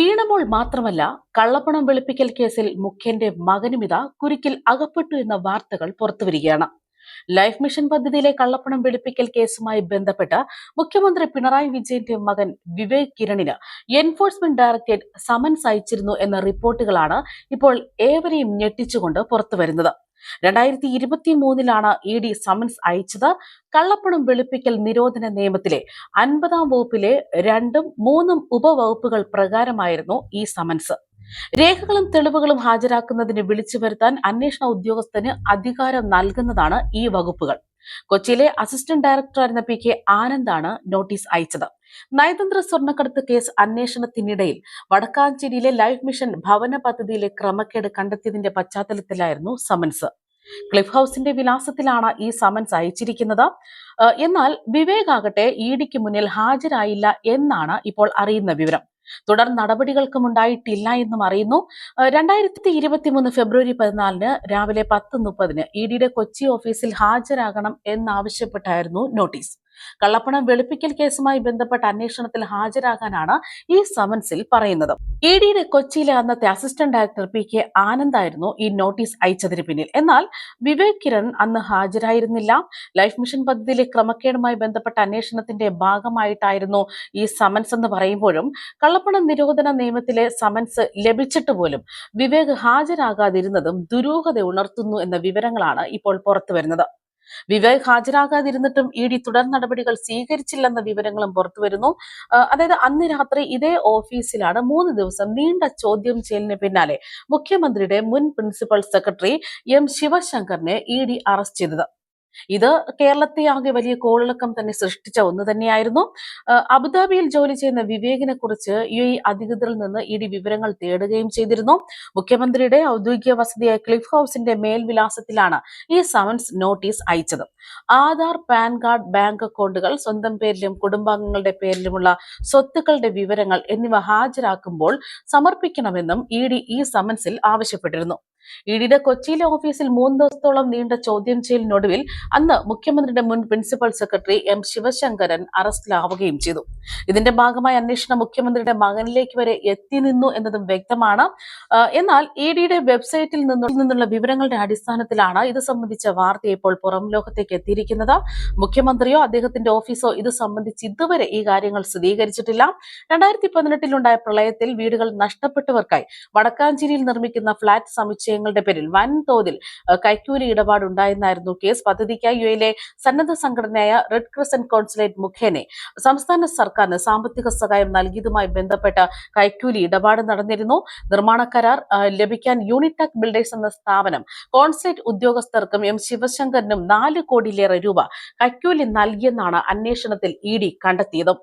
വീണമോൾ മാത്രമല്ല കള്ളപ്പണം വെളുപ്പിക്കൽ കേസിൽ മുഖ്യന്റെ മകനുമിത കുരുക്കിൽ അകപ്പെട്ടു എന്ന വാർത്തകൾ പുറത്തുവരികയാണ്. ലൈഫ് മിഷൻ പദ്ധതിയിലെ കള്ളപ്പണം വെളുപ്പിക്കൽ കേസുമായി ബന്ധപ്പെട്ട് മുഖ്യമന്ത്രി പിണറായി വിജയന്റെ മകൻ വിവേക് കിരണിന് എൻഫോഴ്സ്മെന്റ് ഡയറക്ടറേറ്റ് സമൻസ് അയച്ചിരുന്നു എന്ന റിപ്പോർട്ടുകളാണ് ഇപ്പോൾ ഏവരെയും ഞെട്ടിച്ചുകൊണ്ട് പുറത്തുവരുന്നത്. രണ്ടായിരത്തി ഇരുപത്തി മൂന്നിലാണ് ഇ ഡി സമൻസ് അയച്ചത്. കള്ളപ്പണം വെളുപ്പിക്കൽ നിരോധന നിയമത്തിലെ അൻപതാം വകുപ്പിലെ രണ്ടും മൂന്നും ഉപവകുപ്പുകൾ പ്രകാരമായിരുന്നു ഈ സമൻസ്. രേഖകളും തെളിവുകളും ഹാജരാക്കുന്നതിന് വിളിച്ചു വരുത്താൻ അന്വേഷണ ഉദ്യോഗസ്ഥന് അധികാരം നൽകുന്നതാണ് ഈ വകുപ്പുകൾ. കൊച്ചിയിലെ അസിസ്റ്റന്റ് ഡയറക്ടറായിരുന്ന പി കെ ആനന്ദാണ് നോട്ടീസ് അയച്ചത്. നയതന്ത്ര സ്വർണക്കടത്ത് കേസ് അന്വേഷണത്തിനിടയിൽ വടക്കാഞ്ചേരിയിലെ ലൈഫ് മിഷൻ ഭവന പദ്ധതിയിലെ ക്രമക്കേട് കണ്ടെത്തിയതിന്റെ പശ്ചാത്തലത്തിലായിരുന്നു സമൻസ് ക്ലിഫ് ഹൗസിന്റെ വിലാസത്തിലാണ് ഈ സമൻസ് അയച്ചിരിക്കുന്നത്. എന്നാൽ വിവേക് ആകട്ടെ ഡിക്ക് മുന്നിൽ ഹാജരായില്ല എന്നാണ് ഇപ്പോൾ അറിയുന്ന വിവരം. തുടർ നടപടികൾക്കും ഉണ്ടായിട്ടില്ല എന്നും അറിയുന്നു. രണ്ടായിരത്തി ഇരുപത്തിമൂന്ന് ഫെബ്രുവരി പതിനാലിന് രാവിലെ പത്ത് മുപ്പതിന് ഇ ഡിയുടെ കൊച്ചി ഓഫീസിൽ ഹാജരാകണം എന്നാവശ്യപ്പെട്ടായിരുന്നു നോട്ടീസ്. കള്ളപ്പണം വെളുപ്പിക്കൽ കേസുമായി ബന്ധപ്പെട്ട അന്വേഷണത്തിൽ ഹാജരാകാനാണ് ഈ സമൻസിൽ പറയുന്നത്. ഇ ഡിയുടെ കൊച്ചിയിലെ അന്നത്തെ അസിസ്റ്റന്റ് ഡയറക്ടർ പി കെ ആനന്ദായിരുന്നു ഈ നോട്ടീസ് അയച്ചതിന് പിന്നിൽ. എന്നാൽ വിവേക് കിരൺ അന്ന് ഹാജരായിരുന്നില്ല. ലൈഫ് മിഷൻ പദ്ധതിയിലെ ക്രമക്കേടുമായി ബന്ധപ്പെട്ട അന്വേഷണത്തിന്റെ ഭാഗമായിട്ടായിരുന്നു ഈ സമൻസ് എന്ന് പറയുമ്പോഴും കള്ളപ്പണ നിരോധന നിയമത്തിലെ സമൻസ് ലഭിച്ചിട്ട് പോലും വിവേക് ഹാജരാകാതിരുന്നതും ദുരൂഹത ഉണർത്തുന്നു എന്ന വിവരങ്ങളാണ് ഇപ്പോൾ പുറത്തു വരുന്നത് വിവേക് ഹാജരാകാതിരുന്നിട്ടും ഇ ഡി തുടർ നടപടികൾ സ്വീകരിച്ചില്ലെന്ന വിവരങ്ങളും പുറത്തുവരുന്നു അതായത് അന്ന് രാത്രി ഇതേ ഓഫീസിലാണ് മൂന്ന് ദിവസം നീണ്ട ചോദ്യം ചെയ്യലിന് പിന്നാലെ മുഖ്യമന്ത്രിയുടെ മുൻ പ്രിൻസിപ്പൽ സെക്രട്ടറി എം ശിവശങ്കറിനെ ഇ ഡി അറസ്റ്റ് ചെയ്തത്. ഇത് കേരളത്തെ ആകെ വലിയ കോളിളക്കം തന്നെ സൃഷ്ടിച്ച ഒന്ന് തന്നെയായിരുന്നു. അബുദാബിയിൽ ജോലി ചെയ്യുന്ന വിവേകിനെ കുറിച്ച് യു എ അധികൃതരിൽ നിന്ന് ഇ ഡി വിവരങ്ങൾ തേടുകയും ചെയ്തിരുന്നു. മുഖ്യമന്ത്രിയുടെ ഔദ്യോഗിക വസതിയായ ക്ലിഫ് ഹൗസിന്റെ മേൽവിലാസത്തിലാണ് ഈ സമൻസ് നോട്ടീസ് അയച്ചത്. ആധാർ പാൻ കാർഡ് ബാങ്ക് അക്കൗണ്ടുകൾ സ്വന്തം പേരിലും കുടുംബാംഗങ്ങളുടെ പേരിലുമുള്ള സ്വത്തുക്കളുടെ വിവരങ്ങൾ എന്നിവ ഹാജരാക്കുമ്പോൾ സമർപ്പിക്കണമെന്നും ഇ ഡി ഈ സമൻസിൽ ആവശ്യപ്പെട്ടിരുന്നു. ഇ ഡിയുടെ കൊച്ചിയിലെ ഓഫീസിൽ മൂന്ന് ദിവസത്തോളം നീണ്ട ചോദ്യം ചെയ്യലിനൊടുവിൽ അന്ന് മുഖ്യമന്ത്രിയുടെ മുൻ പ്രിൻസിപ്പൽ സെക്രട്ടറി എം ശിവശങ്കരൻ അറസ്റ്റിലാവുകയും ചെയ്തു. ഇതിന്റെ ഭാഗമായി അന്വേഷണം മുഖ്യമന്ത്രിയുടെ മകനിലേക്ക് വരെ എത്തി നിന്നു എന്നതും വ്യക്തമാണ്. എന്നാൽ ഇ ഡിയുടെ വെബ്സൈറ്റിൽ നിന്നു- നിന്നുള്ള വിവരങ്ങളുടെ അടിസ്ഥാനത്തിലാണ് ഇത് സംബന്ധിച്ച വാർത്ത ഇപ്പോൾ പുറം ലോകത്തേക്ക് എത്തിയിരിക്കുന്നത്. മുഖ്യമന്ത്രിയോ അദ്ദേഹത്തിന്റെ ഓഫീസോ ഇത് സംബന്ധിച്ച് ഇതുവരെ ഈ കാര്യങ്ങൾ സ്ഥിരീകരിച്ചിട്ടില്ല. രണ്ടായിരത്തി പതിനെട്ടിലുണ്ടായ പ്രളയത്തിൽ വീടുകൾ നഷ്ടപ്പെട്ടവർക്കായി വടക്കാഞ്ചേരിയിൽ നിർമ്മിക്കുന്ന ഫ്ളാറ്റ് സമുച്ചയങ്ങളുടെ പേരിൽ വൻതോതിൽ കൈക്കൂലി ഇടപാടുണ്ടായെന്നായിരുന്നു കേസ്. പദ്ധതിക്കായി യു എയിലെ സന്നദ്ധ സംഘടനയായ റെഡ് ക്രിസന്റ് കോൺസുലേറ്റ് മുഖേന സംസ്ഥാന സർക്കാരിന് സാമ്പത്തിക സഹായം നൽകിയതുമായി ബന്ധപ്പെട്ട കൈക്കൂലി ഇടപാട് നടന്നിരുന്നു. നിർമ്മാണ കരാർ ലഭിക്കാൻ യൂണിടെക് ബിൽഡേഴ്സ് എന്ന സ്ഥാപനം കോൺസുലേറ്റ് ഉദ്യോഗസ്ഥർക്കും എം ശിവശങ്കറിനും നാല് കോടിയിലേറെ രൂപ കൈക്കൂലി നൽകിയെന്നാണ് അന്വേഷണത്തിൽ ഇ ഡി കണ്ടെത്തിയത്.